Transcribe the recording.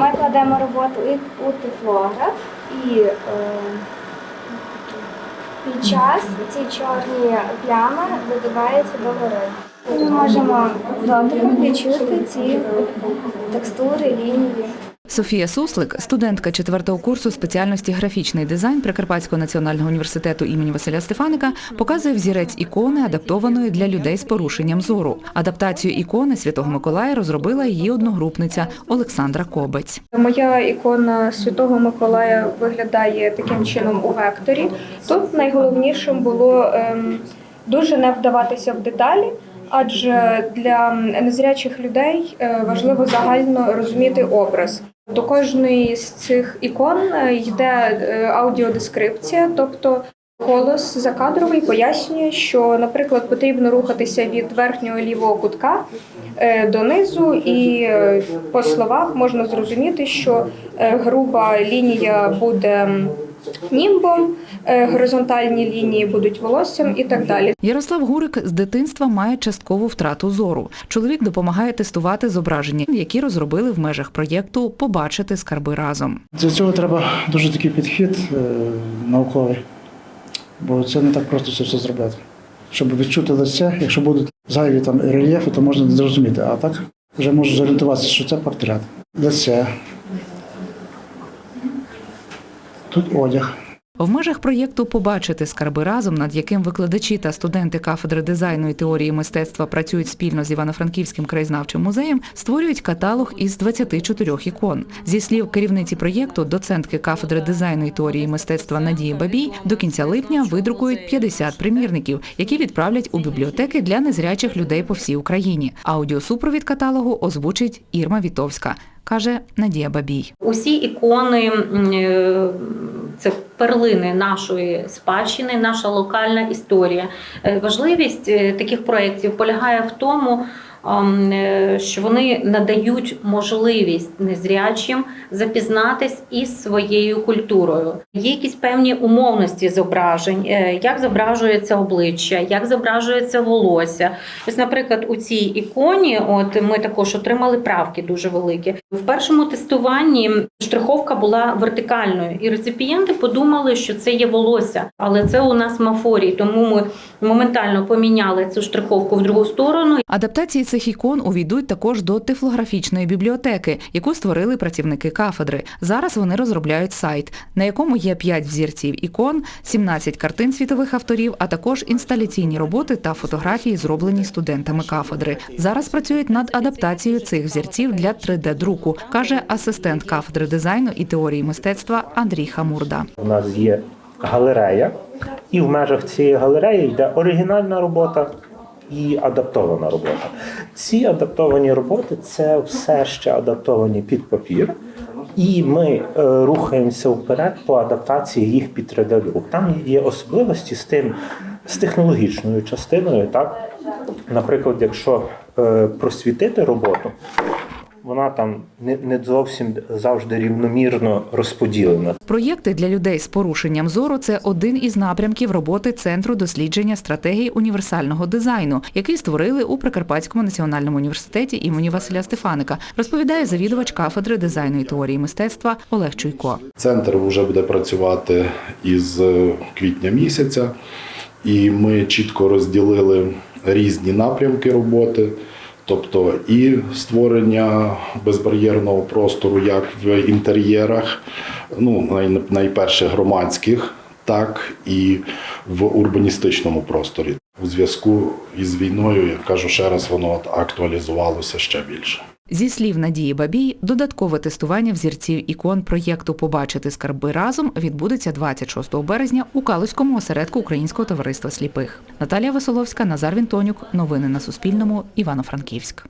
Ми кладемо роботу у тифлограф, і е, під час ці чорні плями видуваються догори. Ми можемо дотиком відчути ці текстури, лінії. Софія Суслик, студентка четвертого курсу спеціальності графічний дизайн Прикарпатського національного університету імені Василя Стефаника, показує взірець ікони, адаптованої для людей з порушенням зору. Адаптацію ікони Святого Миколая розробила її одногрупниця Олександра Кобець. Моя ікона Святого Миколая виглядає таким чином у векторі. Тут найголовнішим було ем, дуже не вдаватися в деталі, адже для незрячих людей е, важливо загально розуміти образ. До кожної з цих ікон е, йде е, аудіодескрипція, тобто голос закадровий пояснює, що, наприклад, потрібно рухатися від верхнього лівого кутка е, донизу, і по словах можна зрозуміти, що груба лінія буде німбом, е, горизонтальні лінії будуть волоссям і так далі. Ярослав Гурик з дитинства має часткову втрату зору. Чоловік допомагає тестувати зображення, які розробили в межах проєкту Побачити скарби разом. Для цього треба дуже такий підхід е, науковий, бо це не так просто це все зробити. Щоб відчути лице, якщо будуть зайві там рельєфи, то можна не зрозуміти. А так вже можеш зорієнтуватися, що це портрет. Лице. Тут одяг. В межах проєкту Побачити скарби разом, над яким викладачі та студенти кафедри дизайну і теорії мистецтва працюють спільно з Івано-Франківським краєзнавчим музеєм, створюють каталог із 24 ікон. Зі слів керівниці проєкту, доцентки кафедри дизайну і теорії мистецтва Надії Бабій, до кінця липня видрукують 50 примірників, які відправлять у бібліотеки для незрячих людей по всій Україні. Аудіосупровід каталогу озвучить Ірма Вітовська, каже Надія Бабій. Усі ікони е, це перлини нашої спадщини, наша локальна історія. Е, Важливість е, таких проєктів полягає в тому, що вони надають можливість незрячим запізнатись із своєю культурою. Є якісь певні умовності зображень, е, як зображується обличчя, як зображується волосся. Ось, наприклад, у цій іконі, от ми також отримали правки дуже великі. В першому тестуванні штриховка була вертикальною, і реципієнти подумали, що це є волосся, але це у нас мафорій, тому ми моментально поміняли цю штриховку в другу сторону. Адаптації цих ікон увійдуть також до тифлографічної бібліотеки, яку створили працівники кафедри. Зараз вони розробляють сайт, на якому є 5 взірців ікон, 17 картин світових авторів, а також інсталяційні роботи та фотографії, зроблені студентами кафедри. Зараз працюють над адаптацією цих взірців для 3D-друку, каже асистент кафедри дизайну і теорії мистецтва Андрій Хамурда. У нас є галерея, і в межах цієї галереї йде оригінальна робота і адаптована робота. Ці адаптовані роботи це все ще адаптовані під папір. І ми е, рухаємося вперед по адаптації їх під 3D-друк. Там є особливості з тим, з технологічною частиною. Так? Наприклад, якщо е, просвітити роботу, вона там не, не зовсім завжди рівномірно розподілена. Проєкти для людей з порушенням зору це один із напрямків роботи Центру дослідження стратегії універсального дизайну, який створили у Прикарпатському національному університеті імені Василя Стефаника, розповідає завідувач кафедри дизайну і теорії мистецтва Олег Чуйко. Центр вже буде працювати із е, квітня місяця, і ми чітко розділили різні напрямки роботи. Тобто і створення безбар'єрного простору як в інтер'єрах, ну найперше громадських, так і в урбаністичному просторі. У зв'язку із війною, я кажу ще раз, воно актуалізувалося ще більше. Зі слів Надії Бабій, додаткове тестування взірців ікон проєкту Побачити скарби разом відбудеться 26 березня у Калузькому осередку Українського товариства сліпих. Наталія Васоловська, Назар Вінтонюк. Новини на Суспільному. Івано-Франківськ.